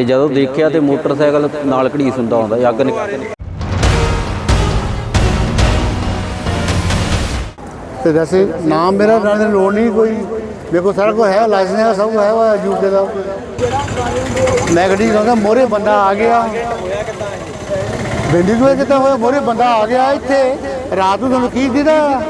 ਤੇ ਜਦੋਂ ਦੇਖਿਆ ਤੇ ਮੋਟਰਸਾਈਕਲ ਨਾਲ ਘੜੀਸ ਹੁੰਦਾ ਆਉਂਦਾ, ਅੱਗ ਨਿਕਲ ਤੇ ਵੈਸੇ ਨਾਮ ਮੇਰਾ ਜਾਣ ਲੋੜ ਨਹੀਂ ਕੋਈ। ਮੇਰੇ ਕੋਲ ਸਾਰਾ ਕੁਝ ਹੈ ਲਾਇਸੈਂਸ ਹੈ, ਸਭ ਕੁਝ ਹੈ ਵਾ ਯੂਕੇ ਦਾ। ਮੈਂ ਗੱਡੀ ਚਲਾਉਂਦਾ ਮੋਰੇ ਬੰਦਾ ਆ ਗਿਆ। ਬਿੰਦੀ ਕੋਈ ਕਿਤਾ ਹੋਇਆ ਮੋਰੇ ਬੰਦਾ ਆ ਗਿਆ ਇੱਥੇ। ਰਾਤ ਨੂੰ ਤੁਹਾਨੂੰ ਕੀ ਦਿੱਤਾ?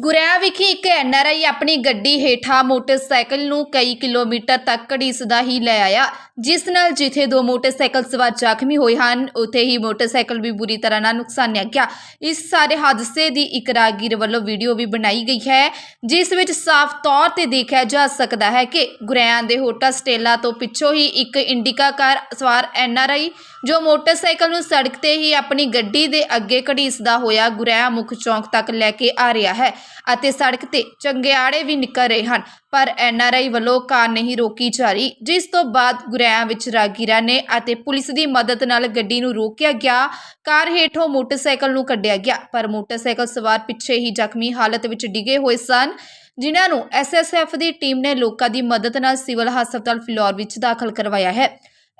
ਗੁਰੇਆ ਵਿਖੇ ਇੱਕ ਐਨਆਰਆਈ ਆਪਣੀ ਗੱਡੀ ਹੇਠਾਂ ਮੋਟਰਸਾਈਕਲ ਨੂੰ ਕਈ ਕਿਲੋਮੀਟਰ ਤੱਕ ਘੜੀਸਦਾ ਹੀ ਲੈ ਆਇਆ, ਜਿਸ ਨਾਲ ਜਿੱਥੇ ਦੋ ਮੋਟਰਸਾਈਕਲ ਸਵਾਰ ਜ਼ਖਮੀ ਹੋਏ ਹਨ, ਉੱਥੇ ਹੀ ਮੋਟਰਸਾਈਕਲ ਵੀ ਬੁਰੀ ਤਰ੍ਹਾਂ ਨਾਲ ਨੁਕਸਾਨਿਆ ਗਿਆ। ਇਸ ਸਾਰੇ ਹਾਦਸੇ ਦੀ ਇੱਕ ਰਾਗੀਰ ਵੱਲੋਂ ਵੀਡੀਓ ਵੀ ਬਣਾਈ ਗਈ ਹੈ, ਜਿਸ ਵਿੱਚ ਸਾਫ਼ ਤੌਰ ਤੇ ਦੇਖਿਆ ਜਾ ਸਕਦਾ ਹੈ ਕਿ ਗੁਰੇਆਂ ਦੇ ਹੋਟਲ ਸਟੇਲਾ ਤੋਂ ਪਿੱਛੋਂ ਹੀ ਇੱਕ ਇੰਡੀਕਾ ਕਾਰ ਸਵਾਰ ਐਨਆਰਆਈ ਜੋ ਮੋਟਰਸਾਈਕਲ ਨੂੰ ਸੜਕ ਤੇ ਹੀ ਆਪਣੀ ਗੱਡੀ ਦੇ ਅੱਗੇ ਘੜੀਸਦਾ ਹੋਇਆ ਗੁਰੇਆ ਮੁੱਖ ਚੌਂਕ ਤੱਕ ਲੈ ਕੇ ਆ ਰਿਹਾ ਹੈ। ਅਤੇ ਸੜਕ ਤੇ ਚੰਗਿਆੜੇ ਵੀ ਨਿਕਲ ਰਹੇ ਹਨ, ਪਰ ਐਨਆਰਆਈ ਵੱਲੋਂ ਕਾਰ ਨਹੀਂ ਰੋਕੀ ਜਾ ਰਹੀ, ਜਿਸ ਤੋਂ ਬਾਅਦ ਗੁਰੇਆ ਵਿੱਚ ਰਾਗੀਰਾ ਨੇ ਅਤੇ ਪੁਲਿਸ ਦੀ ਮਦਦ ਨਾਲ ਗੱਡੀ ਨੂੰ ਰੋਕਿਆ ਗਿਆ, ਕਾਰ ਹੇਠੋਂ ਮੋਟਰਸਾਈਕਲ ਨੂੰ ਕੱਢਿਆ ਗਿਆ, ਪਰ ਮੋਟਰਸਾਈਕਲ ਸਵਾਰ ਪਿੱਛੇ ਹੀ ਜ਼ਖਮੀ ਹਾਲਤ ਵਿੱਚ ਡਿੱਗੇ ਹੋਏ ਸਨ, ਜਿਨ੍ਹਾਂ ਨੂੰ ਐਸਐਸਐਫ ਦੀ ਟੀਮ ਨੇ ਲੋਕਾਂ ਦੀ ਮਦਦ ਨਾਲ ਸਿਵਲ ਹਸਪਤਾਲ ਫਿਲੌਰ ਵਿੱਚ ਦਾਖਲ ਕਰਵਾਇਆ ਹੈ।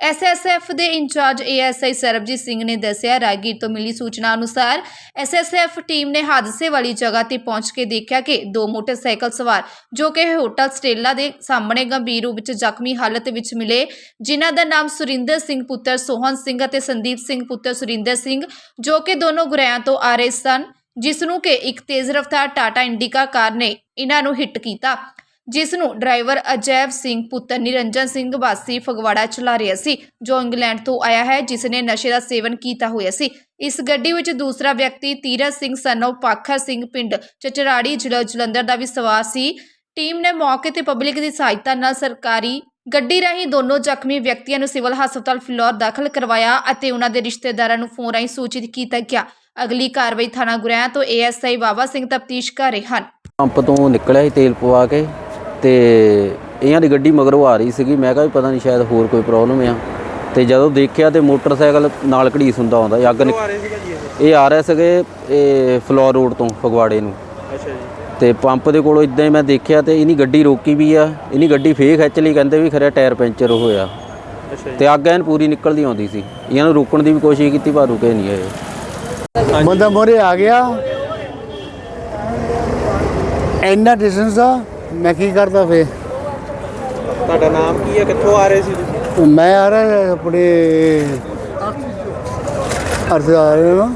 ਐਸਐਸਐਫ ਦੇ ਇੰਚਾਰਜ ਏਐਸਆਈ ਸਰਬਜੀਤ ਸਿੰਘ ਨੇ ਦੱਸਿਆ ਰਾਗੀਰ ਤੋਂ ਮਿਲੀ ਸੂਚਨਾ ਅਨੁਸਾਰ ਐਸਐਸਐਫ ਟੀਮ ਨੇ ਹਾਦਸੇ ਵਾਲੀ ਜਗ੍ਹਾ ਤੇ ਪਹੁੰਚ ਕੇ ਦੇਖਿਆ ਕਿ ਦੋ ਮੋਟਰਸਾਈਕਲ ਸਵਾਰ, ਜੋ ਕਿ ਹੋਟਲ ਸਟੇਲਾ ਦੇ ਸਾਹਮਣੇ ਗੰਭੀਰ ਰੂਪ ਵਿੱਚ ਜ਼ਖਮੀ ਹਾਲਤ ਵਿੱਚ ਮਿਲੇ, ਜਿਨ੍ਹਾਂ ਦਾ ਨਾਮ ਸੁਰਿੰਦਰ ਸਿੰਘ, ਪੁੱਤਰ ਸੋਹਨ ਸਿੰਘ ਅਤੇ ਸੰਦੀਪ ਸਿੰਘ, ਪੁੱਤਰ ਸੁਰਿੰਦਰ ਸਿੰਘ, ਜੋ ਕਿ ਦੋਨੋਂ ਗੁਰਿਆਂ ਤੋਂ ਆ ਰਹੇ ਸਨ ਜਿਸ ਨੂੰ ਕਿ ਇੱਕ ਤੇਜ਼ ਰਫ਼ਤਾਰ ਟਾਟਾ ਇੰਡੀਕਾ ਕਾਰ ਨੇ ਇਹਨਾਂ ਨੂੰ ਹਿੱਟ ਕੀਤਾ। ਜਿਸ ਨੂੰ ਡਰਾਈਵਰ ਅਜੈਬ ਸਿੰਘ, ਪੁੱਤਰ ਨਿਰੰਜਨ ਸਿੰਘ ਵਾਸੀ ਫਗਵਾੜਾ ਚਲਾ ਰਿਹਾ ਸੀ, ਜੋ ਇੰਗਲੈਂਡ ਤੋਂ ਆਇਆ ਹੈ ਜਿਸ ਨੇ ਨਸ਼ੇ ਦਾ ਸੇਵਨ ਕੀਤਾ ਹੋਇਆ ਸੀ। ਇਸ ਗੱਡੀ ਵਿੱਚ ਦੂਸਰਾ ਵਿਅਕਤੀ ਤੀਰਥ ਸਿੰਘ ਸਨੋ ਪਾਖਰ ਸਿੰਘ ਪਿੰਡ ਚਚਰਾੜੀ ਜ਼ਿਲ੍ਹਾ ਜਲੰਧਰ ਦਾ ਵੀ ਸਵਾਰ ਸੀ। ਟੀਮ ਨੇ ਮੌਕੇ ਤੇ ਪਬਲਿਕ ਦੀ ਸਹਾਇਤਾ ਨਾਲ ਸਰਕਾਰੀ ਗੱਡੀ ਰਾਹੀਂ ਦੋਨੋਂ ਜ਼ਖਮੀ ਵਿਅਕਤੀਆਂ ਨੂੰ ਸਿਵਲ ਹਸਪਤਾਲ ਫਿਲੌਰ ਦਾਖਲ ਕਰਵਾਇਆ ਅਤੇ ਉਹਨਾਂ ਦੇ ਰਿਸ਼ਤੇਦਾਰਾਂ ਨੂੰ ਫੋਨ ਰਾਹੀਂ ਸੂਚਿਤ ਕੀਤਾ ਗਿਆ। ਅਗਲੀ ਕਾਰਵਾਈ ਥਾਣਾ ਗੁਰੇਆ ਤੋਂ ਏਐਸਆਈ ਬਾਬਾ ਸਿੰਘ ਤਫਤੀਸ਼ ਕਰ ਰਹੇ ਹਨ। ਪੰਪ ਤੋਂ ਨਿਕਲਿਆ ਸੀ ਤੇਲ ਪਵਾ ਕੇ। ਤੇ ਇਹਨਾਂ ਦੀ ਗੱਡੀ ਮਗਰੋਂ ਆ ਰਹੀ ਸੀਗੀ। ਮੈਂ ਕਿਹਾ ਵੀ ਪਤਾ ਨਹੀਂ ਸ਼ਾਇਦ ਹੋਰ ਕੋਈ ਪ੍ਰੋਬਲਮ ਆ। ਤੇ ਜਦੋਂ ਦੇਖਿਆ ਤੇ ਮੋਟਰਸਾਈਕਲ ਨਾਲ ਘੜੀਸ ਹੁੰਦਾ ਆਉਂਦਾ ਅੱਗ ਨਿਕ- ਇਹ? ਆ ਰਿਹਾ ਸੀਗੇ ਇਹ ਫਲੋਰ ਰੋਡ ਤੋਂ ਫਗਵਾੜੇ ਨੂੰ। ਅੱਛਾ ਜੀ। ਤੇ ਪੰਪ ਦੇ ਕੋਲੋਂ ਇਦਾਂ ਹੀ ਮੈਂ ਦੇਖਿਆ ਤੇ ਇਹਨੀ ਗੱਡੀ ਰੋਕੀ ਵੀ ਆ। ਇਹਨੀ ਗੱਡੀ ਫੇਰ ਖਿੱਚ ਲਈ ਕਹਿੰਦੇ ਵੀ ਖਰਿਆ ਟਾਇਰ ਪੈਂਚਰ ਹੋਇਆ। ਅੱਛਾ ਜੀ। ਤੇ ਅੱਗ ਐਨ ਪੂਰੀ ਨਿਕਲਦੀ ਆਉਂਦੀ ਸੀ। ਇਹਨਾਂ ਨੂੰ ਰੋਕਣ ਦੀ ਵੀ ਕੋਸ਼ਿਸ਼ ਕੀਤੀ ਪਰ ਰੁਕੇ ਨਹੀਂ ਇਹ। ਬੰਦਾ ਮੋਰੇ ਆ ਗਿਆ। ਇੰਨਾ ਡਿਸਟੈਂਸ ਆ। ਮੈਂ ਕੀ ਕਰਦਾ ਫੇ? ਤੁਹਾਡਾ ਨਾਮ ਕੀ ਹੈ? ਕਿੱਥੋਂ ਆ ਰਹੇ ਸੀ ਤੁਸੀਂ? ਮੈਂ ਆ ਰਿਹਾ ਆਪਣੇ ਅਰਥ ਆ ਰਿਹਾ ਨਾ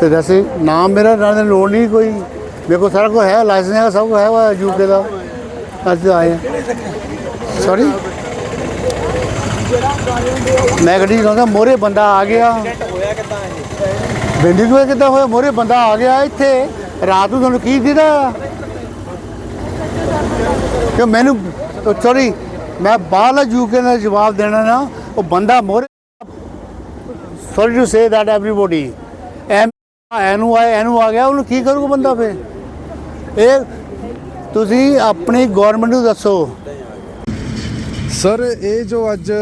ਤੇ ਵੈਸੇ ਨਾਮ ਮੇਰਾ ਦੀ ਲੋੜ ਨਹੀਂ ਕੋਈ। ਮੇਰੇ ਕੋਲ ਸਾਰਾ ਕੁਝ ਹੈ ਲਾਇਸੈਂਸ ਹੈ ਸਭ ਕੁਝ ਹੈ ਵਾ ਯੂਕੇ ਦਾ। ਅੱਜ ਆਏ ਸੌਰੀ ਮੈਂ ਗੱਡੀ ਚਲਾਉਂਦਾ ਮੋਰੇ ਬੰਦਾ ਆ ਗਿਆ। ਹੋਇਆ ਕਿੱਦਾਂ ਇਹ? ਬਿੰਦੀ ਕੋਈ ਕਿੱਦਾਂ ਹੋਇਆ? ਮੋਰੇ ਬੰਦਾ ਆ ਗਿਆ ਇੱਥੇ। ਰਾਤ ਨੂੰ ਤੁਹਾਨੂੰ ਕੀ ਦਿੱਤਾ? ਕਿ ਮੈਨੂੰ ਸੌਰੀ ਮੈਂ ਬਾਹਰਲਾ ਯੂਕੇ ਦਾ ਜਵਾਬ ਦੇਣਾ ਨਾ ਉਹ ਬੰਦਾ ਮੋਰੇ sorry to say that everybody ਐਨ ਐਨੂੰ ਆਇਆ ਐਨੂੰ ਆ ਗਿਆ ਉਹਨੂੰ ਕੀ ਕਰੂਗਾ ਬੰਦਾ ਫੇ ਇਹ ਤੁਸੀਂ ਆਪਣੀ ਗਵਰਨਮੈਂਟ ਨੂੰ ਦੱਸੋ। ਸਰ ਇਹ ਜੋ ਅੱਜ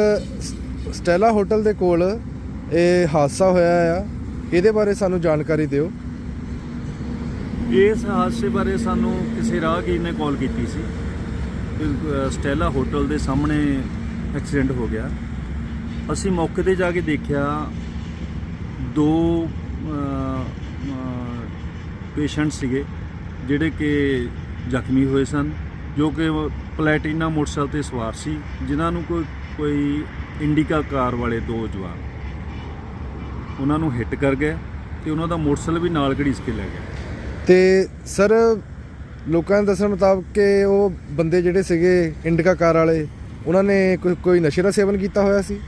ਸਟੈਲਾ ਹੋਟਲ ਦੇ ਕੋਲ ਇਹ ਹਾਦਸਾ ਹੋਇਆ ਆ ਇਹਦੇ ਬਾਰੇ ਸਾਨੂੰ ਜਾਣਕਾਰੀ ਦਿਓ। ਇਸ ਹਾਦਸੇ ਬਾਰੇ ਸਾਨੂੰ ਕਿਸੇ ਰਾਹਗੀਰ ਨੇ ਕਾਲ ਕੀਤੀ ਸੀ। ਸਟੈਲਾ ਹੋਟਲ ਦੇ ਸਾਹਮਣੇ ਐਕਸੀਡੈਂਟ ਹੋ ਗਿਆ। ਅਸੀਂ ਮੌਕੇ ਤੇ ਜਾ ਕੇ ਦੇਖਿਆ, ਦੋ ਪੇਸ਼ੈਂਟ ਸੀਗੇ, ਜਿਹੜੇ ਕਿ ਜ਼ਖਮੀ ਹੋਏ ਸਨ, ਜੋ ਕਿ ਪਲੈਟੀਨਾ ਮੋਟਰਸਾਈਕਲ ਤੇ ਸਵਾਰ ਸੀ, ਜਿਨ੍ਹਾਂ ਨੂੰ ਕੋਈ ਕੋਈ ਇੰਡੀਕਾ ਕਾਰ ਵਾਲੇ ਦੋ ਜਵਾਨ। ਉਹਨਾਂ ਨੂੰ ਹਿੱਟ ਕਰ ਗਏ ਤੇ ਉਹਨਾਂ ਦਾ ਮੋਟਰਸਾਈਕਲ ਵੀ ਨਾਲ ਘੜੀਸ ਕੇ ਲੈ ਗਿਆ ਤੇ ਸਰ ਲੋਕਾਂ ਦੇ ਦੱਸਣ ਮੁਤਾਬਕ ਕਿ ਉਹ ਬੰਦੇ ਜਿਹੜੇ ਸੀਗੇ ਇੰਡਿਕਾ ਕਾਰ ਵਾਲੇ ਉਹਨਾਂ ਨੇ ਕੋਈ ਕੋਈ ਨਸ਼ੇ ਦਾ ਸੇਵਨ ਕੀਤਾ ਹੋਇਆ ਸੀ?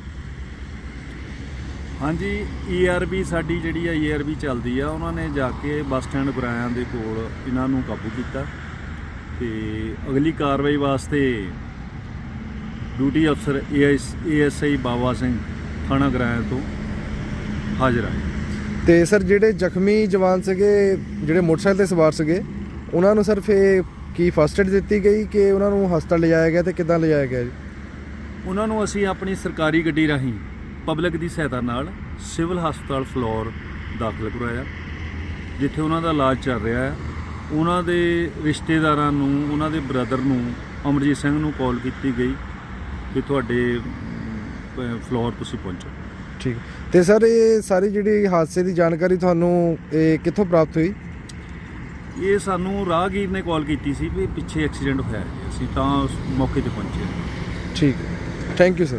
ਹਾਂਜੀ ਈਆਰਬੀ ਸਾਡੀ ਜਿਹੜੀ ਆ ਈਆਰਬੀ ਚੱਲਦੀ ਆ ਉਹਨਾਂ ਨੇ ਜਾ ਕੇ ਬੱਸ ਸਟੈਂਡ ਗੁਰਾਇਆਂ ਦੇ ਕੋਲ ਇਹਨਾਂ ਨੂੰ ਕਾਬੂ ਕੀਤਾ ਤੇ ਅਗਲੀ ਕਾਰਵਾਈ ਵਾਸਤੇ ਡਿਊਟੀ ਅਫਸਰ ਏਐਸਆਈ ਬਾਵਾ ਸਿੰਘ ਥਾਣਾ ਗੁਰਾਇਆਂ ਤੋਂ ਹਾਜ਼ਰ ਆਏ। ਤੇ ਸਰ ਜਿਹੜੇ ਜ਼ਖਮੀ ਜਵਾਨ ਸੀਗੇ ਜਿਹੜੇ ਮੋਟਰਸਾਈਕਲ ਤੇ ਸਵਾਰ ਸੀਗੇ ਉਹਨਾਂ ਨੂੰ ਸਰ ਫੇ ਕੀ ਫਸਟ ਏਡ ਦਿੱਤੀ ਗਈ ਕਿ ਉਹਨਾਂ ਨੂੰ ਹਸਪਤਾਲ ਲਿਜਾਇਆ ਗਿਆ ਤੇ ਕਿੱਦਾਂ ਲਿਜਾਇਆ ਗਿਆ ਜੀ? ਉਹਨਾਂ ਨੂੰ ਅਸੀਂ ਆਪਣੀ ਸਰਕਾਰੀ ਗੱਡੀ ਰਾਹੀਂ ਪਬਲਿਕ ਦੀ ਸਹਾਇਤਾ ਨਾਲ ਸਿਵਲ ਹਸਪਤਾਲ ਫਲੋਰ ਦਾਖਲ ਕਰਵਾਇਆ ਜਿੱਥੇ ਉਹਨਾਂ ਦਾ ਇਲਾਜ ਚੱਲ ਰਿਹਾ ਹੈ। ਉਹਨਾਂ ਦੇ ਰਿਸ਼ਤੇਦਾਰਾਂ ਨੂੰ ਉਹਨਾਂ ਦੇ ਬ੍ਰਦਰ ਨੂੰ ਅਮਰਜੀਤ ਸਿੰਘ ਨੂੰ ਕਾਲ ਕੀਤੀ ਗਈ ਵੀ ਤੁਹਾਡੇ ਫਲੋਰ ਤੁਸੀਂ ਪਹੁੰਚੋ। ਠੀਕ। ਤੇ ਸਰ ਇਹ ਸਾਰੀ ਜਿਹੜੀ ਹਾਦਸੇ ਦੀ ਜਾਣਕਾਰੀ ਤੁਹਾਨੂੰ ਇਹ ਕਿੱਥੋਂ ਪ੍ਰਾਪਤ ਹੋਈ? ਇਹ ਸਾਨੂੰ ਰਾਹਗੀਰ ਨੇ ਕਾਲ ਕੀਤੀ ਸੀ ਵੀ ਪਿੱਛੇ ਐਕਸੀਡੈਂਟ ਹੋਇਆ ਹੈ ਅਸੀਂ ਤਾਂ ਉਸ ਮੌਕੇ ਤੇ ਪਹੁੰਚੇ ਠੀਕ ਹੈ। Thank you sir